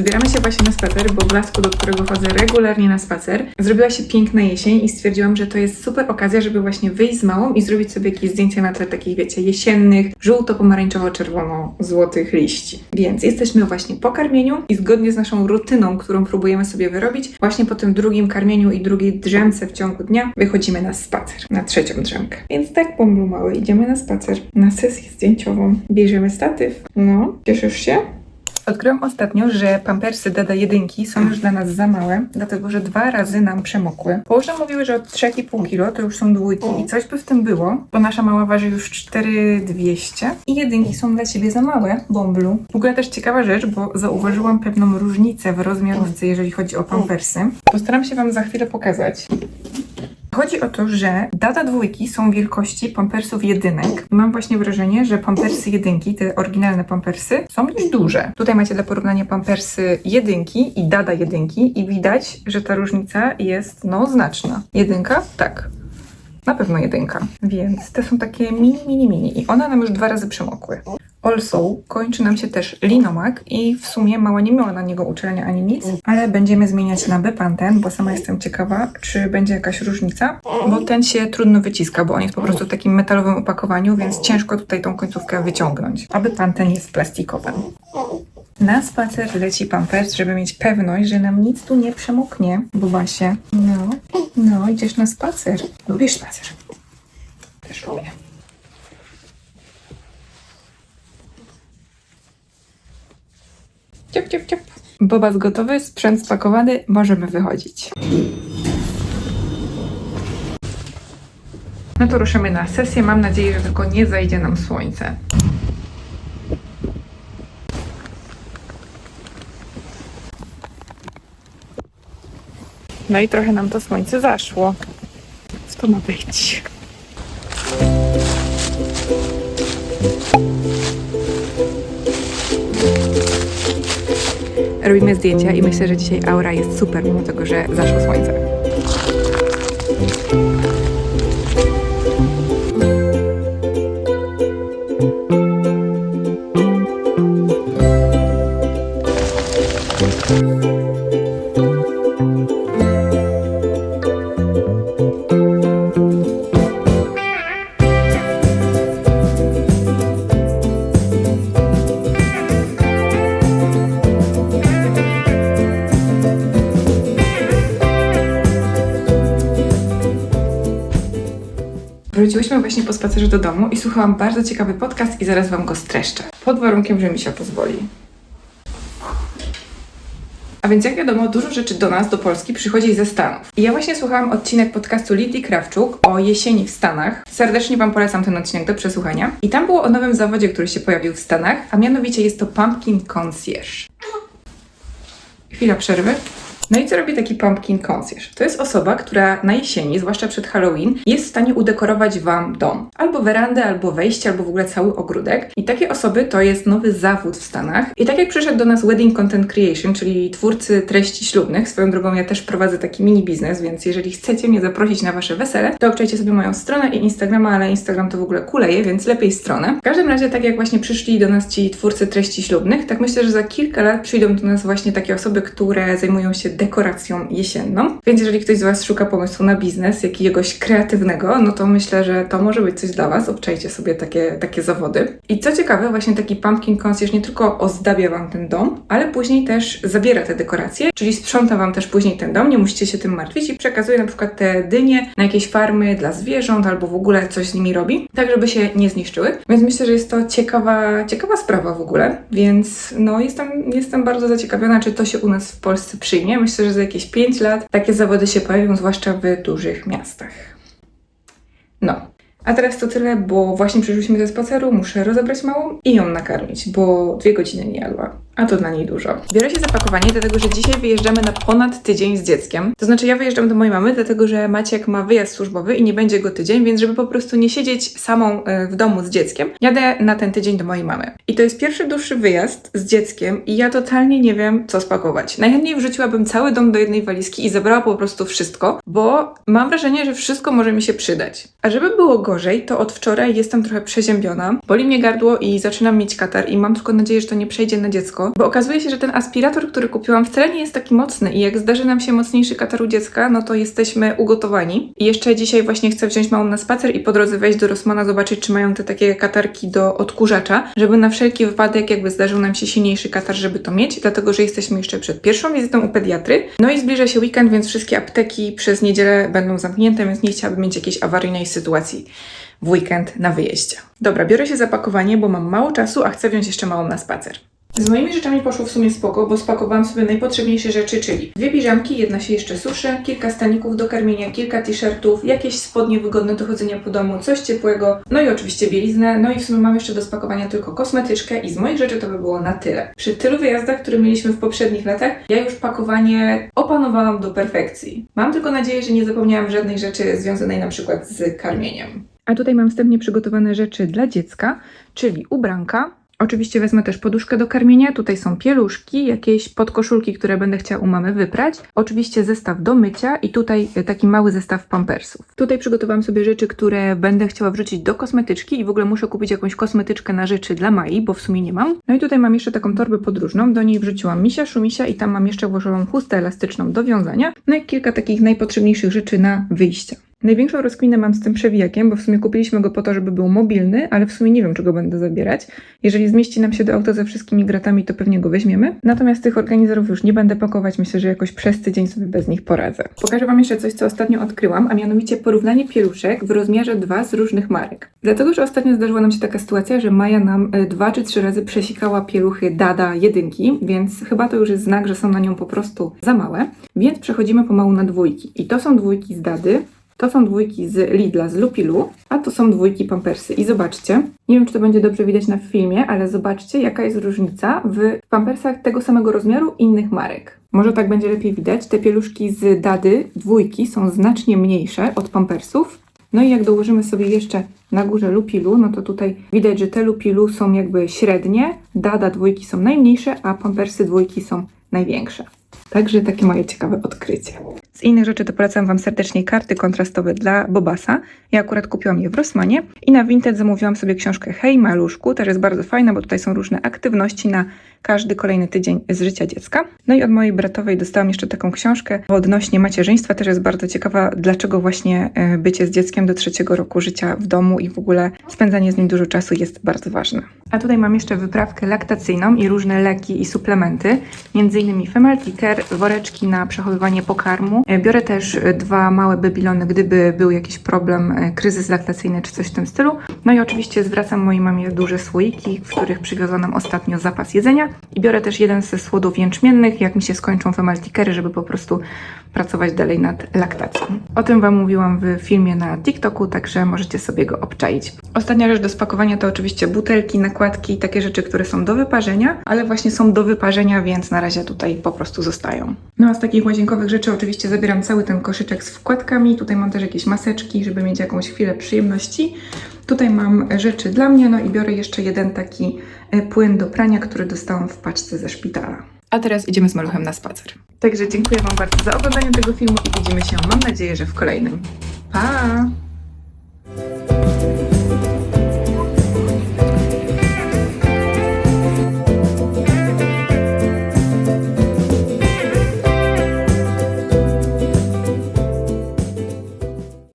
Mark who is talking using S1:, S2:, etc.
S1: Zbieramy się właśnie na spacer, bo Blasku, do którego chodzę regularnie na spacer, zrobiła się piękna jesień i stwierdziłam, że to jest super okazja, żeby właśnie wyjść z małą i zrobić sobie jakieś zdjęcia na tle takich, wiecie, jesiennych, żółto-pomarańczowo-czerwono-złotych liści. Więc jesteśmy właśnie po karmieniu i zgodnie z naszą rutyną, którą próbujemy sobie wyrobić, właśnie po tym drugim karmieniu i drugiej drzemce w ciągu dnia wychodzimy na spacer, na trzecią drzemkę. Więc tak, bąblu mały, idziemy na spacer, na sesję zdjęciową. Bierzemy statyw. No, cieszysz się? Odkryłam ostatnio, że pampersy Dada jedynki są już dla nas za małe, dlatego że dwa razy nam przemokły. Położne mówiły, że od 3,5 kg to już są dwójki i coś by w tym było, bo nasza mała waży już 4,200 i jedynki są dla ciebie za małe, bąblu. W ogóle też ciekawa rzecz, bo zauważyłam pewną różnicę w rozmiarówce, jeżeli chodzi o pampersy. Postaram się Wam za chwilę pokazać. Chodzi o to, że data dwójki są wielkości pampersów jedynek. Mam właśnie wrażenie, że pampersy jedynki, te oryginalne pampersy, są dość duże. Tutaj macie dla porównania pampersy jedynki i dada jedynki i widać, że ta różnica jest, no, znaczna. Jedynka? Tak. Na pewno jedynka. Więc te są takie mini, mini, mini i one nam już dwa razy przemokły. Also, kończy nam się też linomak i w sumie mała nie miała na niego uczelnia ani nic, ale będziemy zmieniać na Bepanten, bo sama jestem ciekawa, czy będzie jakaś różnica, bo ten się trudno wyciska, bo on jest po prostu w takim metalowym opakowaniu, więc ciężko tutaj tą końcówkę wyciągnąć. A Bepanten jest plastikowy. Na spacer leci pampers, żeby mieć pewność, że nam nic tu nie przemoknie. Bubasie. No, no, idziesz na spacer. Lubisz spacer? Też lubię. Ciep, ciep, ciep. Bobas gotowy, sprzęt spakowany, możemy wychodzić. No to ruszymy na sesję. Mam nadzieję, że tylko nie zajdzie nam słońce. No i trochę nam to słońce zaszło. Co to ma być? Robimy zdjęcia i myślę, że dzisiaj aura jest super, mimo tego, że zaszło słońce. Wróciłyśmy właśnie po spacerze do domu i słuchałam bardzo ciekawy podcast i zaraz Wam go streszczę. Pod warunkiem, że mi się pozwoli. A więc jak wiadomo, dużo rzeczy do nas, do Polski, przychodzi ze Stanów. I ja właśnie słuchałam odcinek podcastu Lidii Krawczuk o jesieni w Stanach. Serdecznie Wam polecam ten odcinek do przesłuchania. I tam było o nowym zawodzie, który się pojawił w Stanach, a mianowicie jest to Pumpkin Concierge. Chwila przerwy. No i co robi taki pumpkin concierge? To jest osoba, która na jesieni, zwłaszcza przed Halloween, jest w stanie udekorować Wam dom. Albo werandę, albo wejście, albo w ogóle cały ogródek. I takie osoby to jest nowy zawód w Stanach. I tak jak przyszedł do nas Wedding Content Creation, czyli twórcy treści ślubnych, swoją drogą ja też prowadzę taki mini biznes, więc jeżeli chcecie mnie zaprosić na Wasze wesele, to obczajcie sobie moją stronę i Instagrama, ale Instagram to w ogóle kuleje, więc lepiej stronę. W każdym razie, tak jak właśnie przyszli do nas ci twórcy treści ślubnych, tak myślę, że za kilka lat przyjdą do nas właśnie takie osoby, które zajmują się dekoracją jesienną. Więc jeżeli ktoś z Was szuka pomysłu na biznes, jakiegoś kreatywnego, no to myślę, że to może być coś dla Was. Obczajcie sobie takie, takie zawody. I co ciekawe, właśnie taki pumpkin concierge nie tylko ozdabia Wam ten dom, ale później też zabiera te dekoracje, czyli sprząta Wam też później ten dom, nie musicie się tym martwić i przekazuje na przykład te dynie na jakieś farmy dla zwierząt albo w ogóle coś z nimi robi, tak żeby się nie zniszczyły. Więc myślę, że jest to ciekawa, ciekawa sprawa w ogóle, więc no jestem, jestem bardzo zaciekawiona, czy to się u nas w Polsce przyjmie. Myślę, że za jakieś 5 lat takie zawody się pojawią, zwłaszcza w dużych miastach. No. A teraz to tyle, bo właśnie przyszliśmy ze spaceru, muszę rozebrać małą i ją nakarmić, bo dwie godziny nie jadła. A to dla niej dużo. Biorę się za pakowanie, dlatego że dzisiaj wyjeżdżamy na ponad tydzień z dzieckiem. To znaczy ja wyjeżdżam do mojej mamy, dlatego że Maciek ma wyjazd służbowy i nie będzie go tydzień, więc żeby po prostu nie siedzieć samą e, w domu z dzieckiem, jadę na ten tydzień do mojej mamy. I to jest pierwszy dłuższy wyjazd z dzieckiem i ja totalnie nie wiem, co spakować. Najchętniej wrzuciłabym cały dom do jednej walizki i zabrała po prostu wszystko, bo mam wrażenie, że wszystko może mi się przydać. A żeby było gorzej, to od wczoraj jestem trochę przeziębiona, boli mnie gardło i zaczynam mieć katar i mam tylko nadzieję, że to nie przejdzie na dziecko, bo okazuje się, że ten aspirator, który kupiłam, wcale nie jest taki mocny i jak zdarzy nam się mocniejszy katar u dziecka, no to jesteśmy ugotowani. I jeszcze dzisiaj właśnie chcę wziąć małą na spacer i po drodze wejść do Rossmana, zobaczyć, czy mają te takie katarki do odkurzacza, żeby na wszelki wypadek, jakby zdarzył nam się silniejszy katar, żeby to mieć, dlatego że jesteśmy jeszcze przed pierwszą wizytą u pediatry. No i zbliża się weekend, więc wszystkie apteki przez niedzielę będą zamknięte, więc nie chciałabym mieć jakiejś awaryjnej sytuacji w weekend na wyjeździe. Dobra, biorę się za pakowanie, bo mam mało czasu, a chcę wziąć jeszcze małą na spacer. Z moimi rzeczami poszło w sumie spoko, bo spakowałam sobie najpotrzebniejsze rzeczy, czyli dwie piżamki, jedna się jeszcze suszy, kilka staników do karmienia, kilka t-shirtów, jakieś spodnie wygodne do chodzenia po domu, coś ciepłego, no i oczywiście bieliznę, no i w sumie mam jeszcze do spakowania tylko kosmetyczkę i z moich rzeczy to by było na tyle. Przy tylu wyjazdach, które mieliśmy w poprzednich latach, ja już pakowanie opanowałam do perfekcji. Mam tylko nadzieję, że nie zapomniałam żadnej rzeczy związanej na przykład z karmieniem. A tutaj mam wstępnie przygotowane rzeczy dla dziecka, czyli ubranka, Oczywiście wezmę też poduszkę do karmienia. Tutaj są pieluszki, jakieś podkoszulki, które będę chciała u mamy wyprać. Oczywiście zestaw do mycia i tutaj e, taki mały zestaw pampersów. Tutaj przygotowałam sobie rzeczy, które będę chciała wrzucić do kosmetyczki i w ogóle muszę kupić jakąś kosmetyczkę na rzeczy dla Mai, bo w sumie nie mam. No i tutaj mam jeszcze taką torbę podróżną. Do niej wrzuciłam misia, szumisia i tam mam jeszcze włożoną chustę elastyczną do wiązania. No i kilka takich najpotrzebniejszych rzeczy na wyjście. Największą rozkminę mam z tym przewijakiem, bo w sumie kupiliśmy go po to, żeby był mobilny, ale w sumie nie wiem, czy go będę zabierać. Jeżeli zmieści nam się do auta ze wszystkimi gratami, to pewnie go weźmiemy. Natomiast tych organizerów już nie będę pakować, myślę, że jakoś przez tydzień sobie bez nich poradzę. Pokażę Wam jeszcze coś, co ostatnio odkryłam, a mianowicie porównanie pieluszek w rozmiarze 2 z różnych marek. Dlatego, że ostatnio zdarzyła nam się taka sytuacja, że Maja nam e, dwa czy trzy razy przesikała pieluchy Dada jedynki, więc chyba to już jest znak, że są na nią po prostu za małe. Więc przechodzimy pomału na dwójki. I to są dwójki z Dady, to są dwójki z Lidla, z Lupilu, a to są dwójki Pampersy. I zobaczcie, nie wiem, czy to będzie dobrze widać na filmie, ale zobaczcie, jaka jest różnica w Pampersach tego samego rozmiaru innych marek. Może tak będzie lepiej widać. Te pieluszki z Dady, dwójki, są znacznie mniejsze od Pampersów. No i jak dołożymy sobie jeszcze na górze Lupilu, no to tutaj widać, że te Lupilu są jakby średnie, Dada dwójki są najmniejsze, a Pampersy dwójki są największe. Także takie moje ciekawe odkrycie. Z innych rzeczy to polecam Wam serdecznie karty kontrastowe dla Bobasa. Ja akurat kupiłam je w Rossmanie i na Vinted zamówiłam sobie książkę Hej Maluszku. Też jest bardzo fajna, bo tutaj są różne aktywności na każdy kolejny tydzień z życia dziecka. No i od mojej bratowej dostałam jeszcze taką książkę odnośnie macierzyństwa. Też jest bardzo ciekawa, dlaczego właśnie e, bycie z dzieckiem do trzeciego roku życia w domu i w ogóle spędzanie z nim dużo czasu jest bardzo ważne. A tutaj mam jeszcze wyprawkę laktacyjną i różne leki i suplementy, między innymi Femaltiker, woreczki na przechowywanie pokarmu. E, Biorę też e, dwa małe babylony, gdyby był jakiś problem, e, kryzys laktacyjny czy coś w tym stylu. No i oczywiście zwracam mojej mamie duże słoiki, w których przywiozła nam ostatnio zapas jedzenia. I biorę też jeden ze słodów jęczmiennych, jak mi się skończą femaltikery, żeby po prostu pracować dalej nad laktacją. O tym Wam mówiłam w filmie na TikToku, także możecie sobie go obczaić. Ostatnia rzecz do spakowania to oczywiście butelki, nakładki, takie rzeczy, które są do wyparzenia, ale właśnie są do wyparzenia, więc na razie tutaj po prostu No a z takich łazienkowych rzeczy oczywiście zabieram cały ten koszyczek z wkładkami. Tutaj mam też jakieś maseczki, żeby mieć jakąś chwilę przyjemności. Tutaj mam rzeczy dla mnie, no i biorę jeszcze jeden taki e, płyn do prania, który dostałam w paczce ze szpitala. A teraz idziemy z maluchem na spacer. Także dziękuję Wam bardzo za oglądanie tego filmu i widzimy się, mam nadzieję, że w kolejnym. Pa!